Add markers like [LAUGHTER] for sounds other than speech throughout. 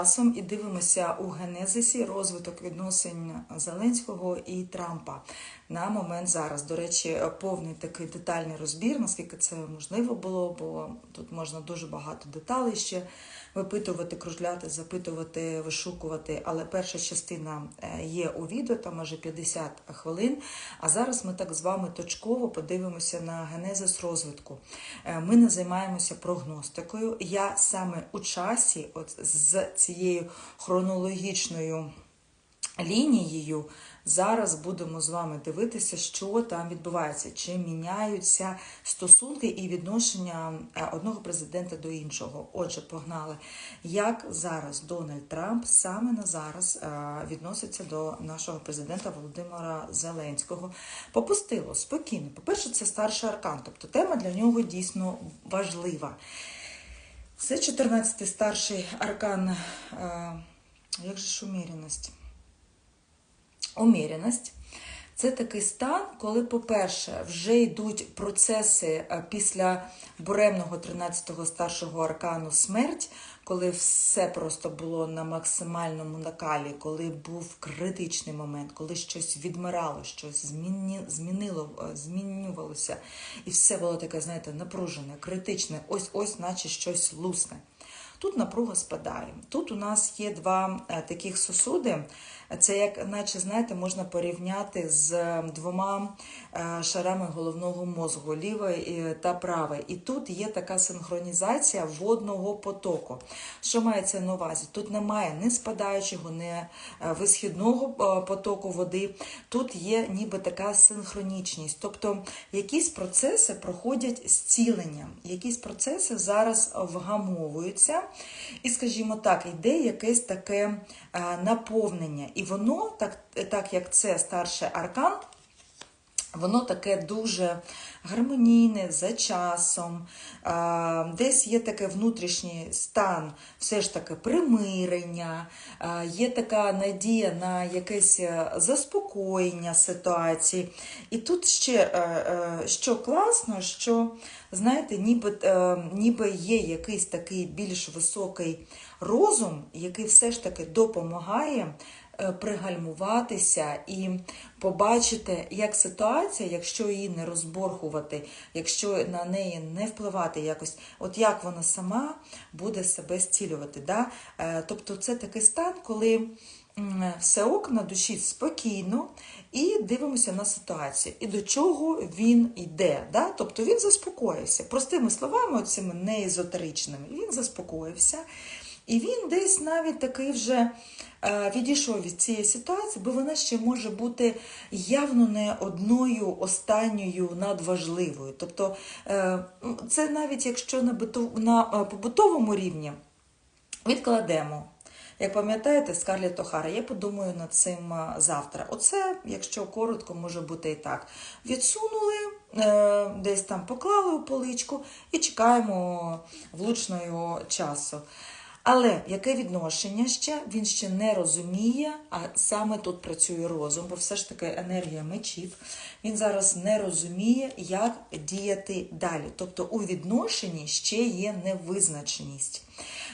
часом і дивимося у генезисі розвиток відносин Зеленського і Трампа на момент зараз. До речі, повний такий детальний розбір, наскільки це можливо було, бо тут можна дуже багато деталей ще випитувати, кружляти, запитувати, вишукувати. Але перша частина е, є у відео, там майже 50 хвилин. А зараз ми так з вами точково подивимося на генезис розвитку. Е, Ми не займаємося прогностикою. Я саме у часі, от з цією хронологічною лінією. Зараз будемо з вами дивитися, що там відбувається, чи міняються стосунки і відношення е, одного президента до іншого. Отже, погнали. Як зараз Дональд Трамп саме на зараз е, відноситься до нашого президента Володимира Зеленського? Попустило спокійно. По-перше, це старший аркан, тобто тема для нього дійсно важлива. Це 14-й старший аркан. е, Як же ж? Уміряність це такий стан, коли, по-перше, вже йдуть процеси е, після буремного 13-го старшого аркану смерть, коли все просто було на максимальному накалі, коли був критичний момент, коли щось відмирало, щось зміні, змінило, е, змінювалося, і все було таке, знаєте, напружене, критичне, ось ось, наче щось лусне. Тут напруга спадає. Тут у нас є два е, таких сосуди. Це як, наче, знаєте, можна порівняти з двома е, шарами головного мозку, лівий е, та правий. І тут є така синхронізація водного потоку. Що мається на увазі? Тут немає ні спадаючого, ні е, висхідного потоку води. Тут є ніби така синхронічність. Тобто якісь процеси проходять зцілення, якісь процеси зараз вгамовуються. І, скажімо так, йде якесь таке наповнення. І воно, так, так як це старший аркан, Воно таке дуже гармонійне за часом, десь є таке внутрішній стан, все ж таки примирення, є така надія на якесь е, заспокоєння ситуації. І тут ще е, е, що класно, що знаєте, ніби, ніби є якийсь такий більш високий розум, який все ж таки допомагає пригальмуватися і побачити, як ситуація, якщо її не розборгувати, якщо на неї не впливати якось, от як вона сама буде себе зцілювати. Да? Е, Тобто це такий стан, коли все ок на душі спокійно і дивимося на ситуацію. І до чого він йде. Да? Тобто він заспокоївся. Простими словами, цими неезотеричними, він заспокоївся. І він десь навіть такий вже е, відійшов від цієї ситуації, бо вона ще може бути явно не одною останньою надважливою. Тобто, е, це навіть якщо на, е, побутовому рівні відкладемо. Як пам'ятаєте, Скарлетт Охара, я подумаю над цим завтра. Оце, якщо коротко, може бути і так. Відсунули, десь там поклали у поличку і чекаємо влучного часу. Але яке відношення ще? Він ще не розуміє, а саме тут працює розум, бо все ж таки енергія мечів. Він зараз не розуміє, як діяти далі. Тобто у відношенні ще є невизначеність.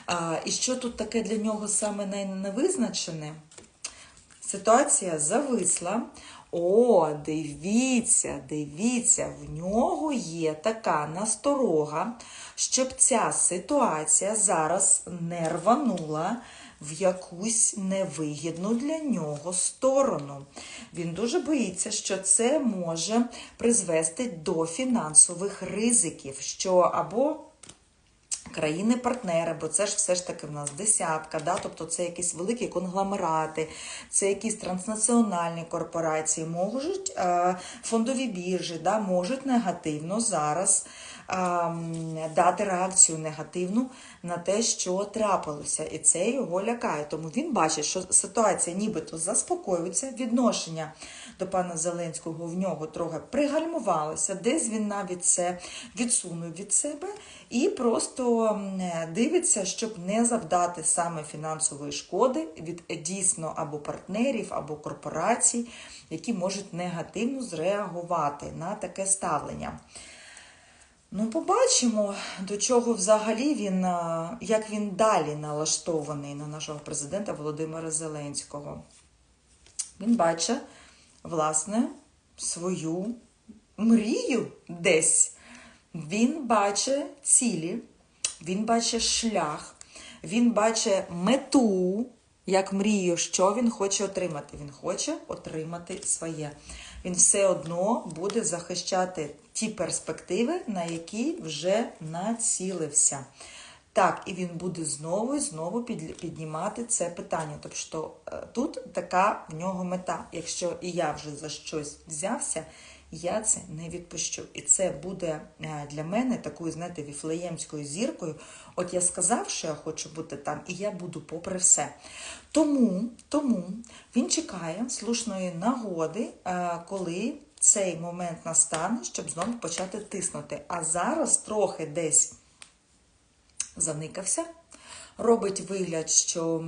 А, і що тут таке для нього саме невизначене? Ситуація зависла. О, дивіться, дивіться, в нього є така насторога, щоб ця ситуація зараз не рванула в якусь невигідну для нього сторону. Він дуже боїться, що це може призвести до фінансових ризиків, що або Країни-партнери, бо це ж все ж таки в нас десятка, да? тобто це якісь великі конгломерати, це якісь транснаціональні корпорації, можуть е, фондові біржі, да, можуть негативно зараз е, дати реакцію негативну на те, що трапилося, і це його лякає. Тому він бачить, що ситуація нібито заспокоюється, відношення до пана Зеленського в нього трохи пригальмувалося, десь він навіть це відсунув від себе і просто дивиться, щоб не завдати саме фінансової шкоди від дійсно або партнерів, або корпорацій, які можуть негативно зреагувати на таке ставлення. Ну, побачимо, до чого взагалі він, а, як він далі налаштований на нашого президента Володимира Зеленського. Він бачить, власне, свою мрію десь. Він бачить цілі, він бачить шлях, він бачить мету, як мрію, що він хоче отримати. Він хоче отримати своє. Він все одно буде захищати ті перспективи, на які вже націлився. Так, і він буде знову і знову піднімати це питання. Тобто тут така в нього мета. Якщо і я вже за щось взявся, я це не відпущу. І це буде е, для мене такою, знаєте, віфлеємською зіркою. От я сказав, що я хочу бути там, і я буду попри все. Тому, тому він чекає слушної нагоди, е, коли цей момент настане, щоб знову почати тиснути. А зараз трохи десь заникався, робить вигляд, що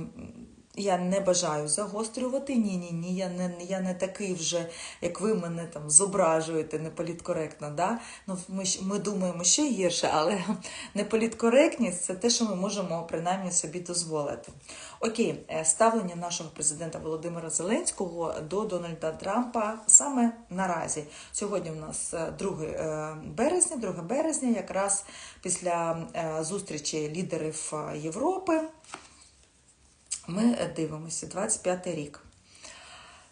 я не бажаю загострювати. Ні, ні, ні, я не, я не такий вже, як ви мене там зображуєте неполіткоректно. Да? Ну, ми, ми думаємо ще гірше, але [LAUGHS] неполіткоректність це те, що ми можемо принаймні собі дозволити. Окей, е, ставлення нашого президента Володимира Зеленського до Дональда Трампа саме наразі. Сьогодні в нас е, 2 е, березня, 2 березня, якраз після е, зустрічі лідерів е, Європи. Ми дивимося 25 рік.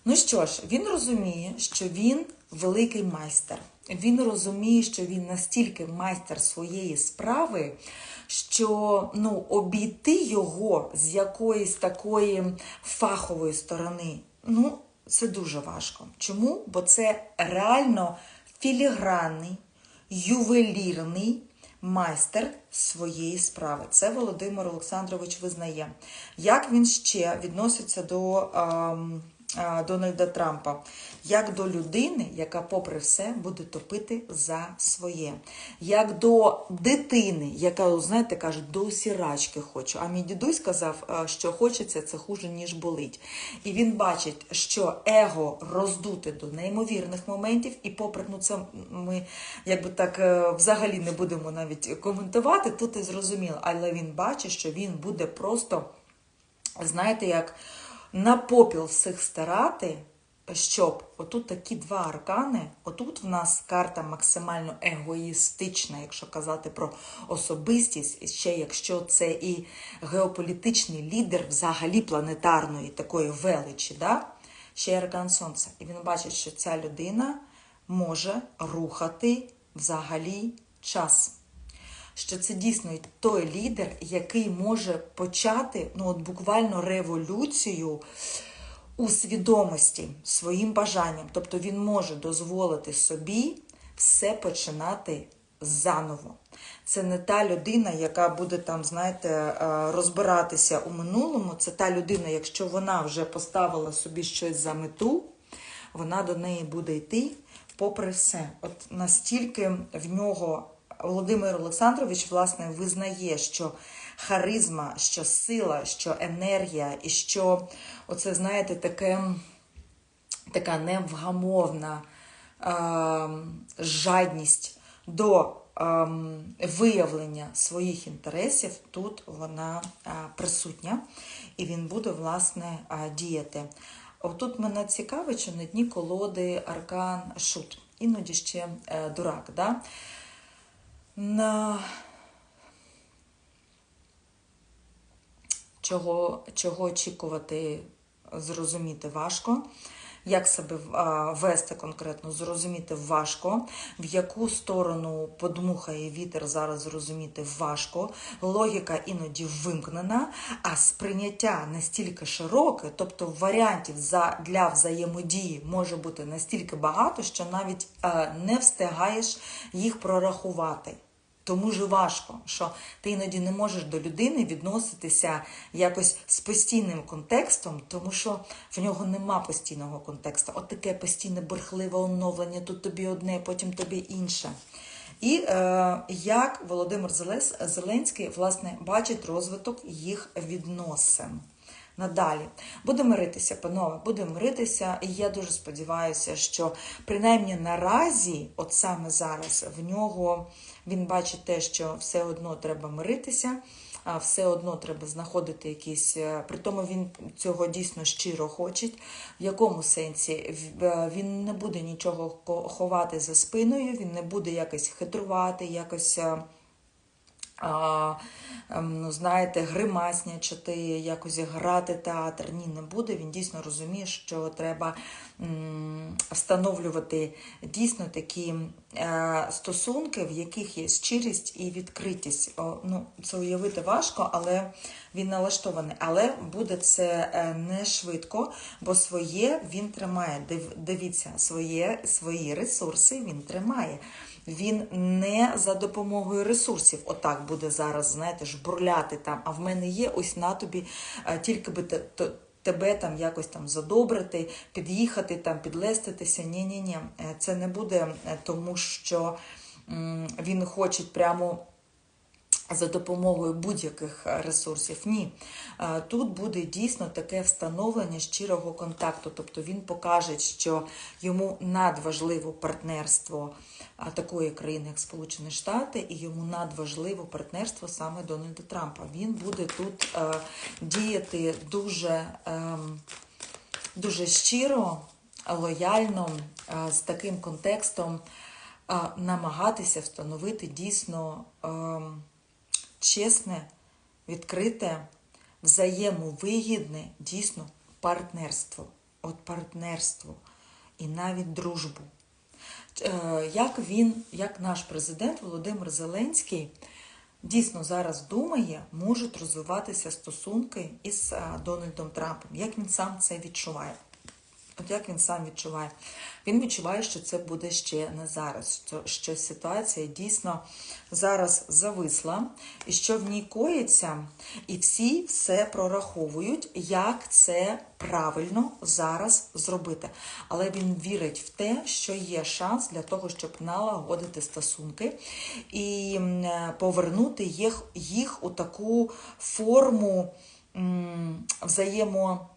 Ну що ж, він розуміє, що він великий майстер. Він розуміє, що він настільки майстер своєї справи, що ну, обійти його з якоїсь такої фахової сторони, ну, це дуже важко. Чому? Бо це реально філігранний, ювелірний майстер своєї справи. Це Володимир Олександрович визнає. Як він ще відноситься до е, Дональда Трампа? Як до людини, яка, попри все, буде топити за своє, як до дитини, яка, знаєте, каже, до сірачки хочу. А мій дідусь казав, е, що хочеться це хуже, ніж болить. І він бачить, що его роздуте до неймовірних моментів, і попри ну це ми якби так е, взагалі не будемо навіть коментувати. Тут і зрозуміло, але він бачить, що він буде просто, знаєте, як на попіл всіх старати. Щоб отут такі два аркани, отут в нас карта максимально егоїстична, якщо казати про особистість, і ще якщо це і геополітичний лідер взагалі планетарної такої величі, да? ще й аркан сонця. І він бачить, що ця людина може рухати взагалі час. Що це дійсно той лідер, який може почати ну, от буквально революцію у свідомості своїм бажанням. Тобто він може дозволити собі все починати заново. Це не та людина, яка буде там, знаєте, е, розбиратися у минулому. Це та людина, якщо вона вже поставила собі щось за мету, вона до неї буде йти попри все. От настільки в нього Володимир Олександрович власне визнає, що харизма, що сила, що енергія, і що оце, знаєте, таке, така невгамовна е, жадність до е, виявлення своїх інтересів, тут вона е, присутня, і він буде, власне, е, діяти. Отут мене цікавить, що на дні колоди аркан шут, іноді ще е, дурак. Да? На чого, чого очікувати, зрозуміти важко. Як себе вести конкретно, зрозуміти важко, в яку сторону подмухає вітер, зараз зрозуміти важко. Логіка іноді вимкнена, а сприйняття настільки широке, тобто варіантів для взаємодії може бути настільки багато, що навіть е, не встигаєш їх прорахувати. Тому ж важко, що ти іноді не можеш до людини відноситися якось з постійним контекстом, тому що в нього нема постійного контексту. От таке постійне бурхливе оновлення, тут тобі одне, потім тобі інше. І е, як Володимир Зеленський власне бачить розвиток їх відносин. Надалі будемо миритися, панове, будемо миритися, і я дуже сподіваюся, що принаймні наразі, от саме зараз, в нього Він бачить те, що все одно треба миритися, все одно треба знаходити якісь. е, При тому він цього дійсно щиро хоче. В якому сенсі е, він не буде нічого ховати за спиною, він не буде якось хитрувати, якось. Ем, ну, знаєте, гримаснячати, якось грати театр. Ні, не буде. Він дійсно розуміє, що треба встановлювати дійсно такі е, стосунки, в яких є щирість і відкритість. Ну, це уявити важко, але він налаштований. Але буде це е, не швидко, бо своє він тримає. Див- Дивіться, своє, свої ресурси він тримає. Він не за допомогою ресурсів, отак буде зараз, знаєте, жбурляти там. А в мене є ось на тобі, е, тільки би тебе там якось там задобрити, під'їхати, там підлеститися. Ні, ні, ні, це не буде, е, тому що він хоче прямо за допомогою будь-яких е, ресурсів. Ні. Тут буде дійсно таке встановлення щирого контакту. Тобто він покаже, що йому надважливо партнерство такої країни, як Сполучені Штати, і йому надважливо партнерство саме Дональда Трампа. Він буде тут е, діяти дуже, ем, дуже щиро, лояльно, е, з таким контекстом, е, намагатися встановити дійсно. ем, чесне, відкрите, взаємовигідне, дійсно партнерство. От партнерство і навіть дружбу. Е, Як він, як наш президент Володимир Зеленський дійсно зараз думає, можуть розвиватися стосунки із е, Дональдом Трампом, як він сам це відчуває. От як він сам відчуває? Він відчуває, що це буде ще не зараз, що, ситуація дійсно зараз зависла, і що в ній коїться, і всі все прораховують, як це правильно зараз зробити. Але він вірить в те, що є шанс для того, щоб налагодити стосунки і повернути їх, їх у таку форму взаємо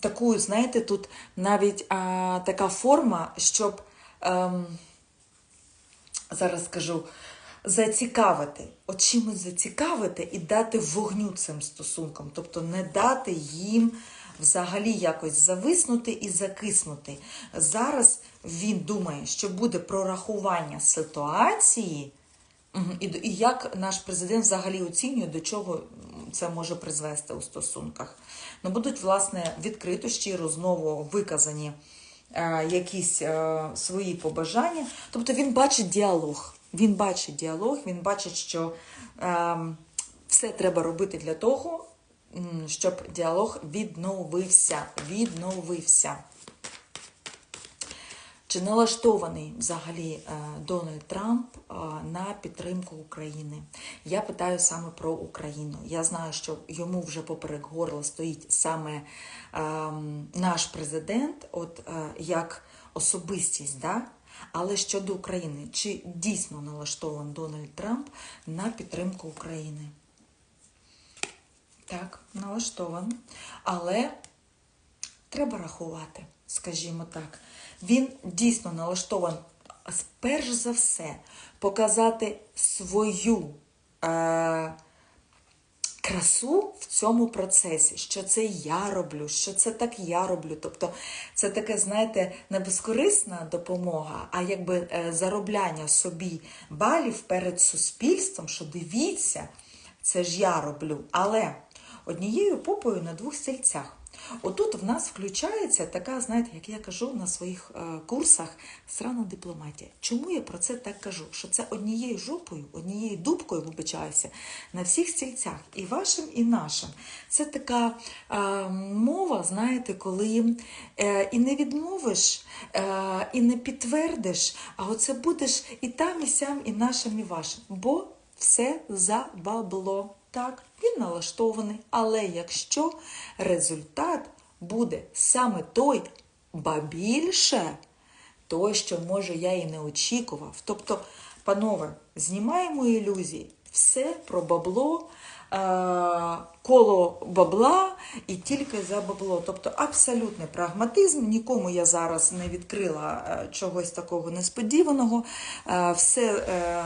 таку, знаєте, тут навіть е, така форма, щоб ем, зараз скажу. Зацікавити, от чимось зацікавити і дати вогню цим стосункам, тобто не дати їм взагалі якось зависнути і закиснути. Зараз він думає, що буде прорахування ситуації. І, і як наш президент взагалі оцінює, до чого це може призвести у стосунках. Ну, будуть, власне, відкрито, щиро, знову виказані е, якісь е, свої побажання. Тобто він бачить діалог. Він бачить діалог, він бачить, що е, все треба робити для того, щоб діалог відновився. Відновився. Чи налаштований взагалі е, Дональд Трамп е, на підтримку України? Я питаю саме про Україну. Я знаю, що йому вже поперек горла стоїть саме ем, наш президент, от е, як особистість, да? але щодо України, чи дійсно налаштований Дональд Трамп на підтримку України? Так, налаштований. Але треба рахувати, скажімо так. Він дійсно налаштований, перш за все, показати свою е, красу в цьому процесі, що це я роблю, що це так я роблю. Тобто це таке, знаєте, не безкорисна допомога, а якби е, заробляння собі балів перед суспільством, що дивіться, це ж я роблю. Але однією попою на двох стільцях. Отут в нас включається така, знаєте, як я кажу на своїх е, курсах, срана дипломатія. Чому я про це так кажу? Що це однією жопою, однією дубкою, вибачаюся, на всіх стільцях, і вашим, і нашим. Це така е, мова, знаєте, коли е, і не відмовиш, е, і не підтвердиш, а оце будеш і там, і сям, і нашим, і вашим. Бо все за бабло. Так, він налаштований, але якщо результат буде саме той, ба більше, той, що може я і не очікував. Тобто, панове, знімаємо ілюзії, все про бабло, коло бабла і тільки за бабло. Тобто абсолютний прагматизм. Нікому я зараз не відкрила е, чогось такого несподіваного. Е, Все е,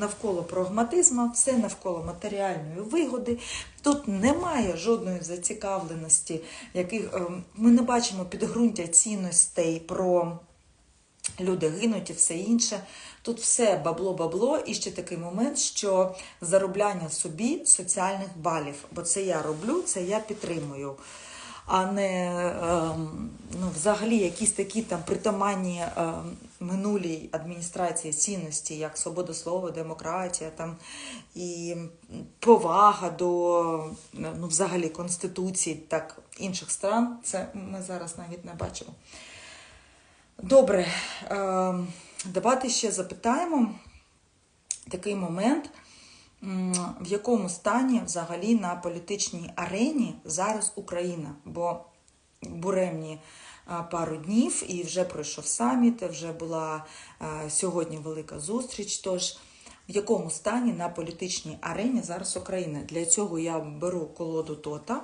навколо прагматизму, все навколо матеріальної вигоди. Тут немає жодної зацікавленості, яких е, ми не бачимо підґрунтя цінностей про люди гинуть і все інше. Тут все бабло-бабло, і ще такий момент, що заробляння собі соціальних балів. Бо це я роблю, це я підтримую. А не ем, ну, взагалі якісь такі там притаманні ем, минулій адміністрації цінності, як свобода слова, демократія там, і повага до ну, взагалі конституцій так, інших стран. Це ми зараз навіть не бачимо. Добре, е, давайте ще запитаємо такий момент, в якому стані взагалі на політичній арені зараз Україна, бо буремні е, пару днів і вже пройшов саміт, вже була е, сьогодні велика зустріч. Тож в якому стані на політичній арені зараз Україна? Для цього я беру колоду Тота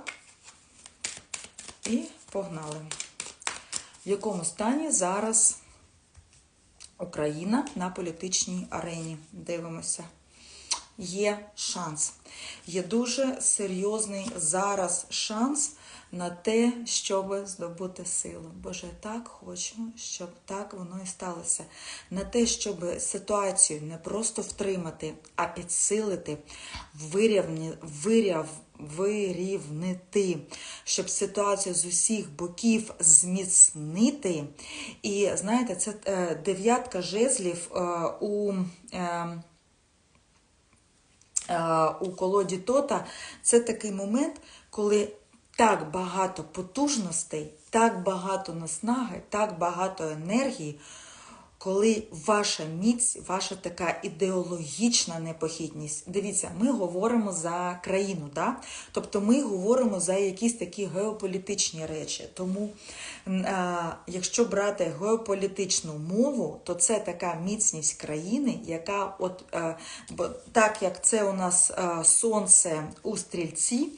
і погнали в якому стані зараз Україна на політичній арені. Дивимося. Є шанс. Є дуже серйозний зараз шанс на те, щоб здобути силу. Боже, я так хочу, щоб так воно і сталося. На те, щоб ситуацію не просто втримати, а підсилити, вирівні, виряв, вирівнити, щоб ситуацію з усіх боків зміцнити. І знаєте, це е, дев'ятка жезлів е, у. Е, у колоді Тота це такий момент, коли так багато потужностей, так багато наснаги, так багато енергії, коли ваша міць, ваша така ідеологічна непохідність. Дивіться, ми говоримо за країну, да? тобто ми говоримо за якісь такі геополітичні речі. Тому, е, якщо брати геополітичну мову, то це така міцність країни, яка, от е, бо так як це у нас е, сонце у стрільці.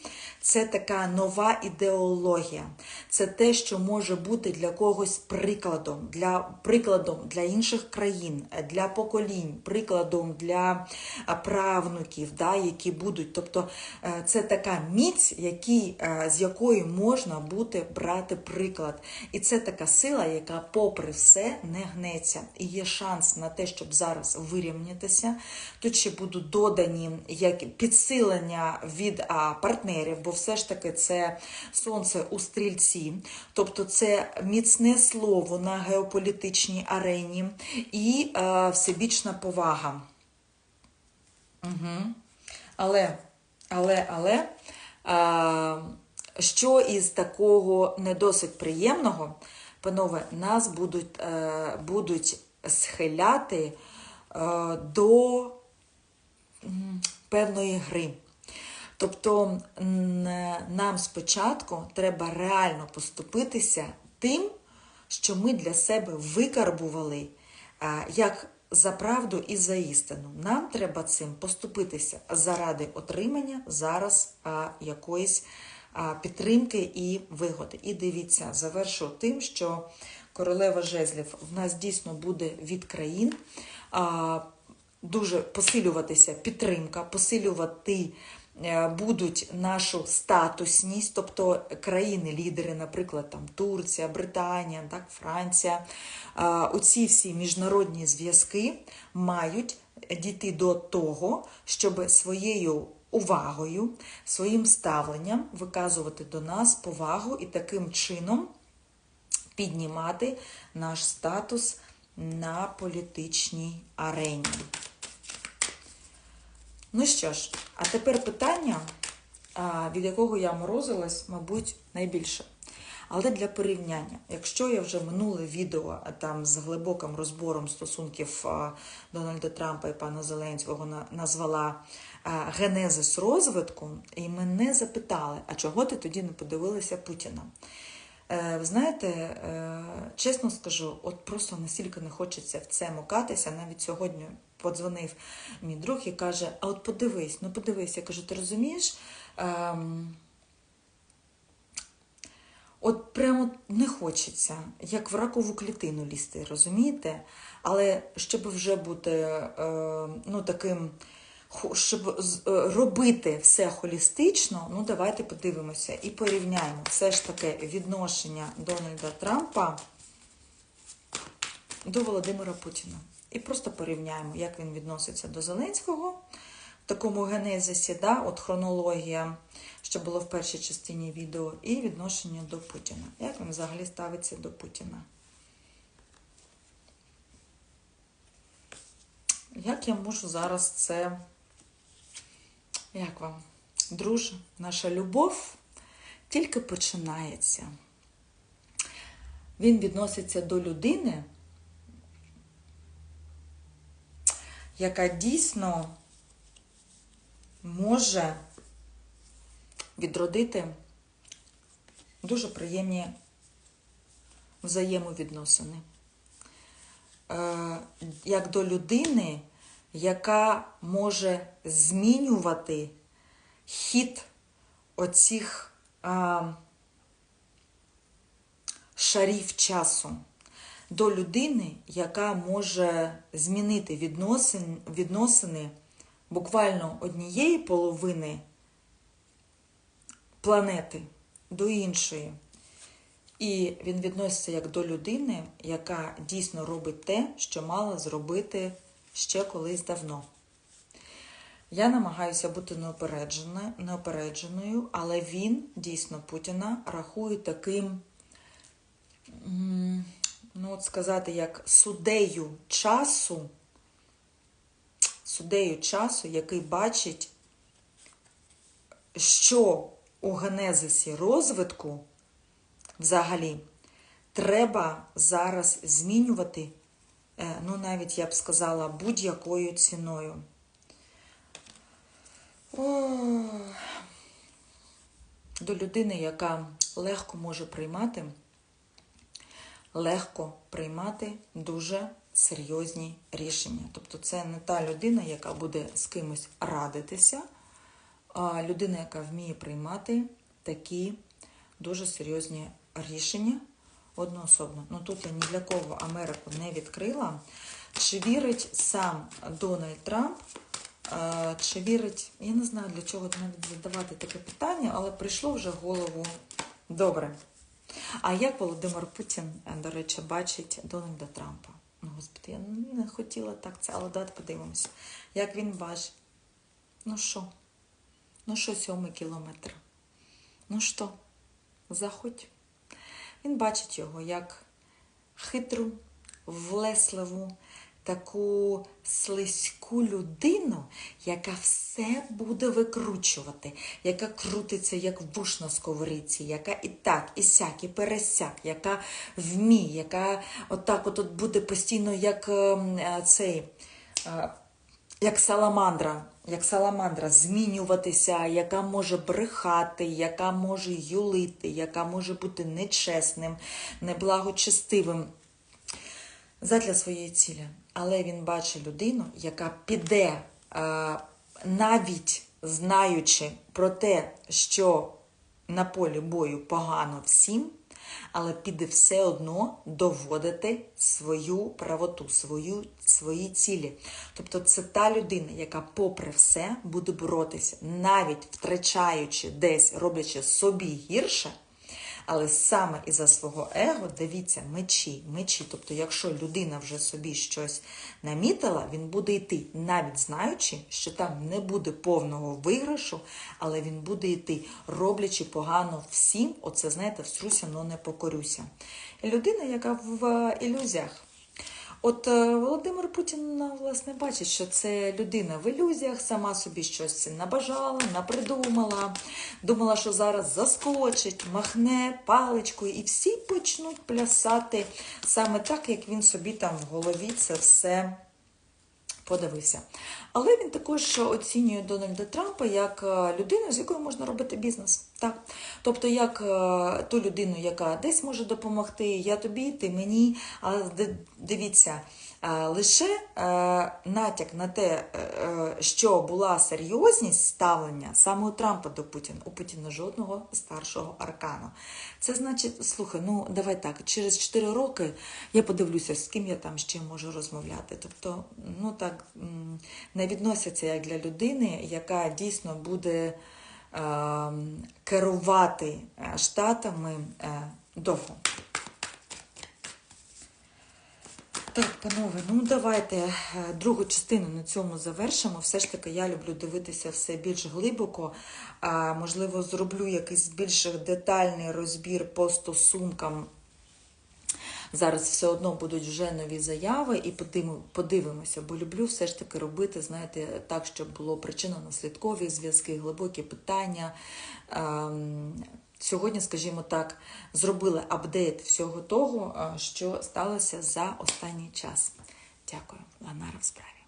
Це така нова ідеологія. Це те, що може бути для когось прикладом, для прикладом для інших країн, для поколінь, прикладом для правнуків, да, які будуть. Тобто е, це така міць, які, е, з якої можна бути брати приклад. І це така сила, яка, попри все, не гнеться. І є шанс на те, щоб зараз вирівнятися. Тут ще будуть додані як підсилення від партнерів. Бо все ж таки це сонце у стрільці, тобто це міцне слово на геополітичній арені і е, всебічна повага. Угу. Але, але, але, е, що із такого не досить приємного, панове, нас будуть, е, будуть схиляти е, до певної гри. Тобто нам спочатку треба реально поступитися тим, що ми для себе викарбували як за правду і за істину. Нам треба цим поступитися заради отримання зараз якоїсь підтримки і вигоди. І дивіться, завершу тим, що королева жезлів в нас дійсно буде від країн. Дуже посилюватися підтримка, посилювати Е, будуть нашу статусність, тобто країни-лідери, наприклад, там Турція, Британія, так, Франція, оці всі міжнародні зв'язки мають дійти до того, щоб своєю увагою, своїм ставленням виказувати до нас повагу і таким чином піднімати наш статус на політичній арені. Ну що ж, а тепер питання, від якого я морозилась, мабуть, найбільше. Але для порівняння, якщо я вже минуле відео там з глибоким розбором стосунків Дональда Трампа і пана Зеленського назвала генезис розвитку, і мене запитали, а чого ти тоді не подивилася Путіна? Е, ви знаєте, е, чесно скажу, от просто настільки не хочеться в це мукатися. Навіть сьогодні подзвонив мій друг і каже: А от подивись, ну подивись, я кажу, ти розумієш? Ем, от прямо не хочеться, як в ракову клітину лізти, розумієте? Але щоб вже бути е, ну, таким, щоб е, робити все холістично, ну давайте подивимося і порівняємо все ж таки відношення Дональда Трампа до Володимира Путіна. І просто порівняємо, як він відноситься до Зеленського в такому генезисі, да, от хронологія, що було в першій частині відео, і відношення до Путіна. Як він взагалі ставиться до Путіна? Як я можу зараз це. Як вам? Друже, наша любов тільки починається. Він відноситься до людини, яка дійсно може відродити дуже приємні взаємовідносини. Е, Як до людини, яка може змінювати хід оцих а, шарів часу до людини, яка може змінити відносин, відносини буквально однієї половини планети до іншої. І він відноситься як до людини, яка дійсно робить те, що мала зробити ще колись давно. Я намагаюся бути неопередженою, але він дійсно Путіна рахує таким, ну от сказати, як судею часу, судею часу, який бачить, що у генезисі розвитку взагалі треба зараз змінювати, ну навіть я б сказала, будь-якою ціною. О, До людини, яка легко може приймати, легко приймати дуже серйозні рішення. Тобто це не та людина, яка буде з кимось радитися, а людина, яка вміє приймати такі дуже серйозні рішення одноособно. Ну тут я ні для кого Америку не відкрила. Чи вірить сам Дональд Трамп? е, Чи вірить, я не знаю для чого навіть задавати таке питання, але прийшло вже в голову добре. А як Володимир Путін, е, до речі, бачить Дональда Трампа? Ну, господи, я не хотіла так це, але давайте подивимося. Як він бачить? Ну що? Ну що, сьомий кілометр? Ну що, заходь. Він бачить його як хитру, влесливу, таку слизьку людину, яка все буде викручувати, яка крутиться як вуш на сковорідці, яка і так, і сяк, і пересяк, яка вміє, яка отак от, буде постійно як ем, е, цей. е, як саламандра, як саламандра змінюватися, яка може брехати, яка може юлити, яка може бути нечесним, неблагочестивим задля своєї цілі. Але він бачить людину, яка піде, е, навіть знаючи про те, що на полі бою погано всім, але піде все одно доводити свою правоту, свою, свої цілі. Тобто це та людина, яка, попри все, буде боротися, навіть втрачаючи десь, роблячи собі гірше. Але саме із-за свого его, дивіться, мечі, мечі. Тобто, якщо людина вже собі щось намітила, він буде йти, навіть знаючи, що там не буде повного виграшу, але він буде йти, роблячи погано всім. Оце, знаєте, вструся, но не покорюся. Людина, яка в ілюзіях. От е, Володимир Путін власне бачить, що це людина в ілюзіях, сама собі щось набажала, напридумала, думала, що зараз заскочить, махне паличкою, і всі почнуть плясати саме так, як він собі там в голові це все подивився. Але він також оцінює Дональда Трампа як е, людину, з якою можна робити бізнес. Так. Тобто, як е, ту людину, яка десь може допомогти, я тобі, ти мені. Але дивіться, Лише е, натяк на те, е, е, що була серйозність ставлення саме у Трампа до Путіна, у Путіна жодного старшого аркану. Це значить, слухай, ну давай так, через 4 роки я подивлюся, з ким я там ще можу розмовляти. Тобто, ну так не відносяться як для людини, яка дійсно буде е, керувати штатами довго. Так, панове, ну давайте е, другу частину на цьому завершимо. Все ж таки, я люблю дивитися все більш глибоко. А, можливо, зроблю якийсь більш детальний розбір по стосункам. Зараз все одно будуть вже нові заяви, і подивимося, бо люблю все ж таки робити, знаєте, так, щоб було причинно-наслідкові зв'язки, глибокі питання. Сьогодні, скажімо так, зробили апдейт всього того, е, що сталося за останній час. Дякую, Ланара в справі.